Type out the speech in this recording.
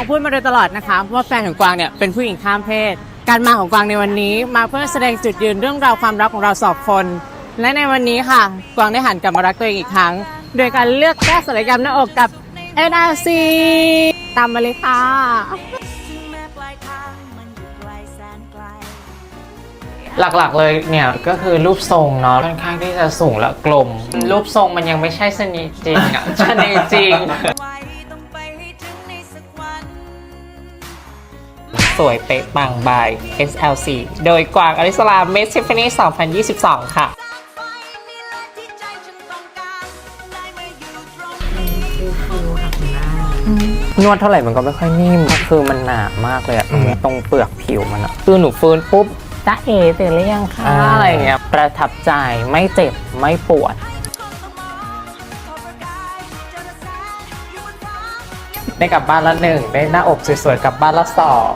างพูดมาโดยตลอดนะคะว่าแฟนของกวางเนี่ยเป็นผู้หญิงข้ามเพศ การมาของกวางในวันนี้ มาเพื่อแสดงจุดยืนเรื่องราวความรักของเราสองคน และในวันนี้ค่ะ กวางได้หันกลับมารักตัวเองอีกครั้ง โดยการเลือกแก้ศัลยกรรมหน้าอกกับ NRC ตามมาเลยค่ะหลักๆเลยเนี่ยก็คือรูปทรงเนาะค่อนข้างที่จะสูงและกลม รูปทรงมันยังไม่ใช่ชนีจริงอะชนีจริง สวยเป๊ะปังบาย SLC โดยกวางอริสลาเมสซิฟานี2022 ค่ะไฟนี่แหละที่ใจฉันต้องการได้มาอยู่ตรงนวดเท่าไหร่มันก็ไม่ค่อยนิ่ม คือมันหนามากเลยอะตรงตรงเปลือกผิวมันอะคือหนูฟื้นปุ๊บจ้าเอตื่นหรือยังคะอะไรเงี้ย ประทับใจไม่เจ็บไม่ปวด ได้กลับบ้านละหนึ่งได้หน้าอกสวยๆกลับบ้านละสอง